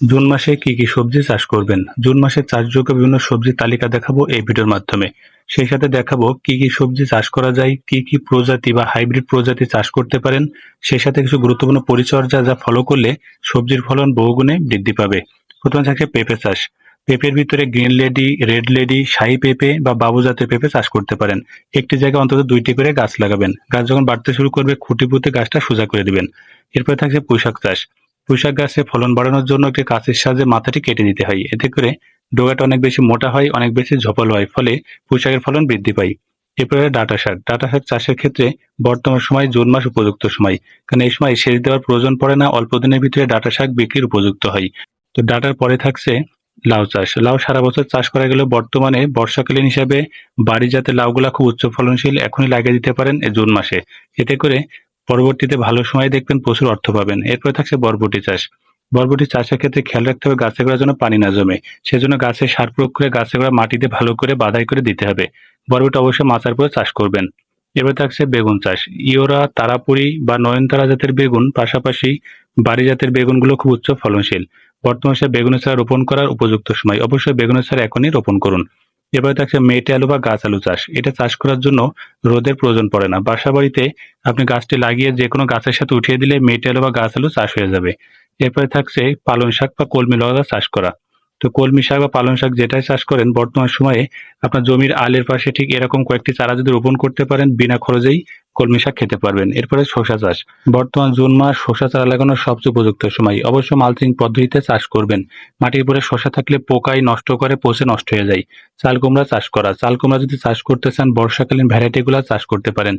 June মাসে কি কি সবজি চাষ করবেন? জুন মাসে চাষযোগ্য বিভিন্ন সবজির তালিকা দেখাবো এই ভিডিওর মাধ্যমে। সেই সাথে দেখাবো কি কি সবজি চাষ করা যায়, কি কি প্রজাতি বা হাইব্রিড প্রজাতি চাষ করতে পারেন, সেই সাথে কিছু গুরুত্বপূর্ণ পরিচর্যা যা ফলো করলে সবজির ফলন বহুগুণে বৃদ্ধি পাবে। প্রথমে থাকছে পেঁপে চাষ। পেঁপের ভিতরে গ্রিন লেডি, রেড লেডি, শাহী পেঁপে বা বাবু জাতের পেঁপে চাষ করতে পারেন। একটি জায়গায় অন্তত দুইটি করে গাছ লাগাবেন। গাছ যখন বাড়তে শুরু করবে খুঁটি পুঁতে গাছটা সোজা করে দিবেন। এরপরে থাকছে পুঁইশাক চাষ। পুঁইশাক গাছে ফলন বাড়ানোর জন্য একটি কাঁচের সাহায্যে মাথাটি কেটে দিতে হয়। এতে করে ডোগাটা অনেক বেশি মোটা হয়, অনেক বেশি ঝোপালো হয়, ফলে পুঁইশাকের ফলন বৃদ্ধি পায়। এরপরে ডাটা শাক। ডাটা শাক চাষের ক্ষেত্রে বর্তমান সময় জুন মাস উপযুক্ত সময়, কারণ এই সময় সেচ দেওয়ার প্রয়োজন পড়ে না, অল্প দিনের ভিতরে ডাটা শাক বিক্রির উপযুক্ত হয়। তো ডাটার পরে থাকছে লাউ চাষ। লাউ সারা বছর চাষ করা গেলেও বর্তমানে বর্ষাকালীন হিসাবে বাড়ি যাতে লাউগুলা খুব উচ্চ ফলনশীল এখনই লাগিয়ে দিতে পারেন এই জুন মাসে। এতে করে পরবর্তীতে ভালো সময় দেখবেন প্রচুর অর্থ পাবেন। এরপরে থাকছে বরবটি চাষ। বরবটি চাষের ক্ষেত্রে খেয়াল রাখতে হবে গাছের গোড়ার জন্য পানি না জমে। সেজন্য গাছে সার প্রয়োগ করে গাছের গোড়া মাটিতে ভালো করে বাধাই করে দিতে হবে। বরবটি অবশ্যই মাচার পরে চাষ করবেন। এবার থাকছে বেগুন চাষ। ইওরা তারাপুরি বা নয়নতারা জাতের বেগুন, পাশাপাশি বাড়ি জাতের বেগুনগুলো খুব উচ্চ ফলনশীল। বর্তমানে বেগুনের চারা রোপণ করার উপযুক্ত সময়। অবশ্যই বেগুনের চারা এখনই রোপণ করুন। এবার দেখছে মেটে আলু বা গাছ আলু চাষ। এটা চাষ করার জন্য রোদের প্রয়োজন পড়ে না। বাসা বাড়িতে আপনি গাছটি লাগিয়ে যে কোনো গাছের সাথে উঠিয়ে দিলে মেটে আলু বা গাছ আলু চাষ হয়ে যাবে। এরপরে থাকছে পালং শাক বা কলমি লতা চাষ করা। তো কলমি শাক বা পালং শাক যেটাই চাষ করেন, বর্তমান সময়ে আপনার জমির আলের পাশে ঠিক এরকম কয়েকটি চারা যদি রোপণ করতে পারেন, বিনা খরচেই কলমি শাক খেতে পারবেন। এরপরে শসা চাষ। বর্তমান জুন মাস শসা চারা লাগানোর সবচেয়ে উপযুক্ত সময়। অবশ্য মালচিং পদ্ধতিতে চাষ করবেন। মাটির উপরে শসা থাকলে পোকায় নষ্ট করে পচে নষ্ট হয়ে যায়। চাল কুমড়া চাষ করা। চাল কুমড়া যদি চাষ করতে চান, বর্ষাকালীন ভ্যারাইটিগুলো চাষ করতে পারেন।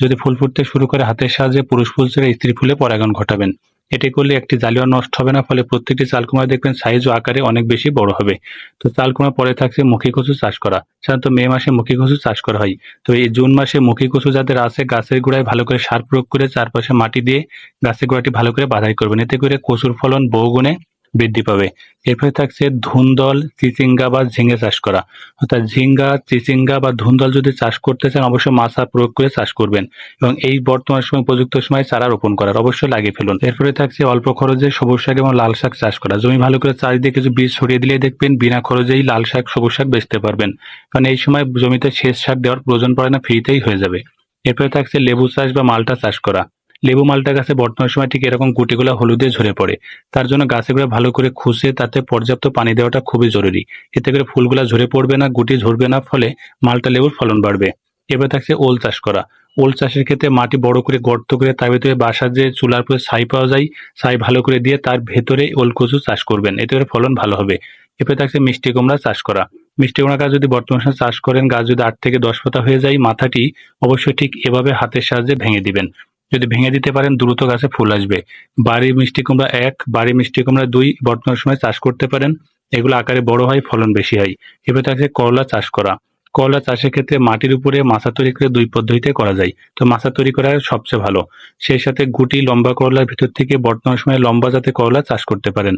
যদি ফুল ফুটতে শুরু করে হাতের সাহায্যে পুরুষ ফুল ছেড়ে স্ত্রী ফুলে পরাগায়ন ঘটাবেন। এটি করলে একটি জালিও নষ্ট হবে না, ফলে প্রত্যেকটি চালকুমড়া দেখবেন সাইজ ও আকারে অনেক বেশি বড় হবে। তো চালকুমড়া পরে থাকছে মুখী কচু চাষ করা। সাধারণত মে মাসে মুখী কচু চাষ করা হয়। তো এই জুন মাসে মুখী কচু যাদের আছে, গাছের গোড়ায় ভালো করে সার প্রয়োগ করে চারপাশে মাটি দিয়ে গাছের গোড়াটি ভালো করে বাধাই করবেন। এতে করে কচুর ফলন বহুগুণে বৃদ্ধি পাবে। এরপরে থাকছে ধুন্দল, চিচিঙ্গা বা ঝিঙে চাষ করা। অর্থাৎ ঝিঙ্গা, চিচিঙ্গা বা ধুন্দল যদি চাষ করতে চান, অবশ্যই মাছা প্রয়োগ করে চাষ করবেন এবং এই বর্তমান সময়, উপযুক্ত সময় চারা রোপণ করার অবশ্যই লাগিয়ে ফেলুন। এরপরে থাকছে অল্প খরচে সবুজ শাক এবং লাল শাক চাষ করা। জমি ভালো করে চাষ দিয়ে কিছু বীজ ছড়িয়ে দিলে দেখবেন বিনা খরচেই লাল শাক, সবুজ শাক বেচতে পারবেন। কারণ এই সময় জমিতে সেচ সার দেওয়ার প্রয়োজন পড়ে না, ফ্রিতেই হয়ে যাবে। এরপরে থাকছে লেবু চাষ বা মালটা চাষ করা। লেবু মালটা গাছে বর্তমান সময় ঠিক এরকম গুটিগুলো হলুদে ঝরে পড়ে। তার জন্য গাছে গুলো ভালো করে খুশে তাতে পর্যাপ্ত পানি দেওয়াটা খুবই জরুরি। এতে করে ফুলগুলা ঝরে পড়বে না, গুটি ঝরবে না, ফলে মালটা লেবুর ফলন বাড়বে। এবার থাকছে ওল চাষ করা। ওল চাষের ক্ষেত্রে মাটি বড় করে গর্ত করে তার ভিতরে বাসার যে চুলার পরে ছাই পাওয়া যায়, ছাই ভালো করে দিয়ে তার ভেতরে ওল কচু চাষ করবেন। এতে করে ফলন ভালো হবে। এরপরে থাকছে মিষ্টি কুমড়া চাষ করা। মিষ্টি কুমড়া গাছ যদি বর্তমান সময় চাষ করেন, গাছ যদি আট থেকে দশ পাতা হয়ে যায়, মাথাটি অবশ্যই ঠিক এভাবে হাতের সাহায্যে ভেঙে দিবেন। যদি ভেঙে দিতে পারেন, দ্রুত গাছে ফুল আসবে। বাড়ি মিষ্টি কুমড়া এক বাড়ি মিষ্টি কুমড়া দুই, বর্তমান সময় চাষ করতে পারেন। এগুলো আকারে বড় হয়, ফলন বেশি হয়। এবার থাকছে করলা চাষ করা। করলা চাষের ক্ষেত্রে মাটির উপরে মাছা তৈরি করে দুই পদ্ধতিতে করা যায়। তো মাছা তৈরি করা সবচেয়ে ভালো। সেই সাথে গুটি লম্বা করলার ভিতর থেকে বর্তমান সময়ে লম্বা জাতে করলা চাষ করতে পারেন।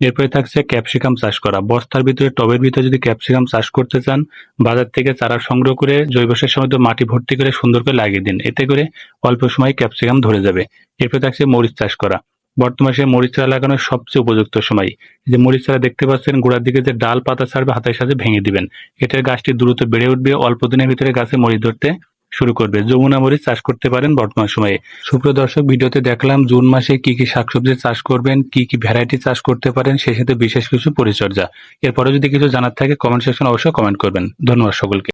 এরপরে থাকছে ক্যাপসিকাম চাষ করা। বস্তার ভিতরে, টবের ভিতরে যদি ক্যাপসিকাম চাষ করতে চান, বাজার থেকে চারা সংগ্রহ করে জৈব সার সময় মাটি ভর্তি করে সুন্দর করে লাগিয়ে দিন। এতে করে অল্প সময় ক্যাপসিকাম ধরে যাবে। এরপরে থাকছে মরিচ চাষ করা। বর্তমানে সে মরিচ চারা লাগানোর সবচেয়ে উপযুক্ত সময়। যে মরিচ চারা দেখতে পাচ্ছেন, গোড়ার দিকে যে ডাল পাতা ছাড়বে, হাতের সাথে ভেঙে দিবেন। এটার গাছটি দ্রুত বেড়ে উঠবে, অল্প দিনের ভিতরে গাছে মরিচ ধরতে শুরু করবে। যমুনা মরিচ চাষ করতে পারেন বর্তমান সময়ে। সুপ্রিয় দর্শক, ভিডিওতে দেখলাম জুন মাসে কি কি শাকসবজি চাষ করবেন, কি কি ভ্যারাইটি চাষ করতে পারেন সে সাথে বিশেষ কিছু পরিচর্যা। এরপরে যদি কিছু জানার থাকে কমেন্ট সেকশন অবশ্যই কমেন্ট করবেন। ধন্যবাদ সকলকে।